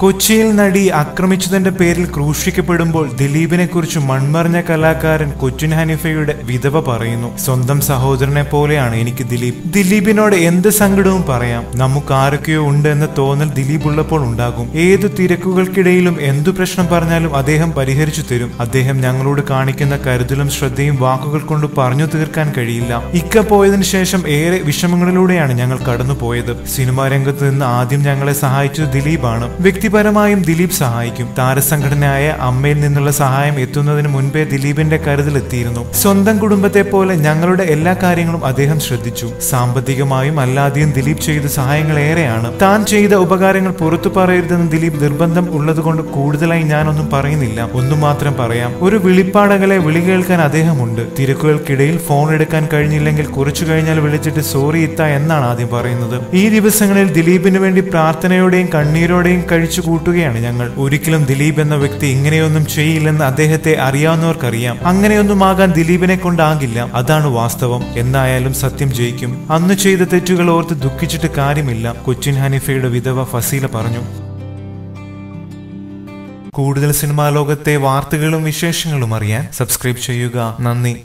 കൊച്ചിയിൽ നടി ആക്രമിച്ചതിന്റെ പേരിൽ ക്രൂശിക്കപ്പെടുമ്പോൾ ദിലീപിനെ കുറിച്ച് മൺമറിഞ്ഞ കലാകാരൻ കൊച്ചിൻ ഹനീഫയുടെ വിധവ പറയുന്നു. സ്വന്തം സഹോദരനെ പോലെയാണ് എനിക്ക് ദിലീപ്. ദിലീപിനോട് എന്ത് സങ്കടവും പറയാം. നമുക്ക് ആരൊക്കെയോ ഉണ്ട് എന്ന തോന്നൽ ദിലീപ് ഉള്ളപ്പോൾ ഉണ്ടാകും. ഏതു തിരക്കുകൾക്കിടയിലും എന്തു പ്രശ്നം പറഞ്ഞാലും അദ്ദേഹം പരിഹരിച്ചു തരും. അദ്ദേഹം ഞങ്ങളോട് കാണിക്കുന്ന കരുതലും ശ്രദ്ധയും വാക്കുകൾ കൊണ്ട് പറഞ്ഞു തീർക്കാൻ കഴിയില്ല. ഇക്ക പോയതിനു ശേഷം ഏറെ വിഷമങ്ങളിലൂടെയാണ് ഞങ്ങൾ കടന്നുപോയത്. സിനിമാ രംഗത്ത് നിന്ന് ആദ്യം ഞങ്ങളെ സഹായിച്ചത് ദിലീപാണ്. വ്യക്തിപരമായും ദിലീപ് സഹായിക്കും. താരസംഘടനയായ അമ്മയിൽ നിന്നുള്ള സഹായം എത്തുന്നതിന് മുൻപേ ദിലീപിന്റെ കരുതലെത്തിയിരുന്നു. സ്വന്തം കുടുംബത്തെ പോലെ ഞങ്ങളുടെ എല്ലാ കാര്യങ്ങളും അദ്ദേഹം ശ്രദ്ധിച്ചു. സാമ്പത്തികമായും അല്ലാതെയും ദിലീപ് ചെയ്ത സഹായങ്ങൾ ഏറെയാണ്. താൻ ചെയ്ത ഉപകാരങ്ങൾ പുറത്തു പറയരുതെന്ന് ദിലീപ് നിർബന്ധം ഉള്ളതുകൊണ്ട് കൂടുതലായി ഞാനൊന്നും പറയുന്നില്ല. ഒന്നു മാത്രം പറയാം. ഒരു വിളിപ്പാടകളെ വിളി കേൾക്കാൻ അദ്ദേഹമുണ്ട്. തിരക്കുകൾക്കിടയിൽ ഫോൺ എടുക്കാൻ കഴിഞ്ഞില്ലെങ്കിൽ കുറച്ചു കഴിഞ്ഞാൽ വിളിച്ചിട്ട് സോറി ഇത്ത എന്നാണ് ആദ്യം പറയുന്നത്. ഈ ദിവസങ്ങളിൽ ദിലീപിന് വേണ്ടി പ്രാർത്ഥനയോടെയും കണ്ണീരോടെയും കഴിച്ചു കൂട്ടുകയാണ് ഞങ്ങൾ. ഒരിക്കലും ദിലീപ് എന്ന വ്യക്തി ഇങ്ങനെയൊന്നും ചെയ്യില്ലെന്ന് അദ്ദേഹത്തെ അറിയാവുന്നവർക്കറിയാം. അങ്ങനെയൊന്നും ആകാൻ ദിലീപിനെ കൊണ്ടാകില്ല. അതാണ് വാസ്തവം. എന്നായാലും സത്യം ജയിക്കും. അന്ന് ചെയ്ത തെറ്റുകൾ ഓർത്ത് ദുഃഖിച്ചിട്ട് കാര്യമില്ല. കൊച്ചിൻ ഹനീഫയുടെ വിധവ ഫസീല പറഞ്ഞു. കൂടുതൽ സിനിമാ ലോകത്തെ വാർത്തകളും വിശേഷങ്ങളും അറിയാൻ സബ്സ്ക്രൈബ് ചെയ്യുക. നന്ദി.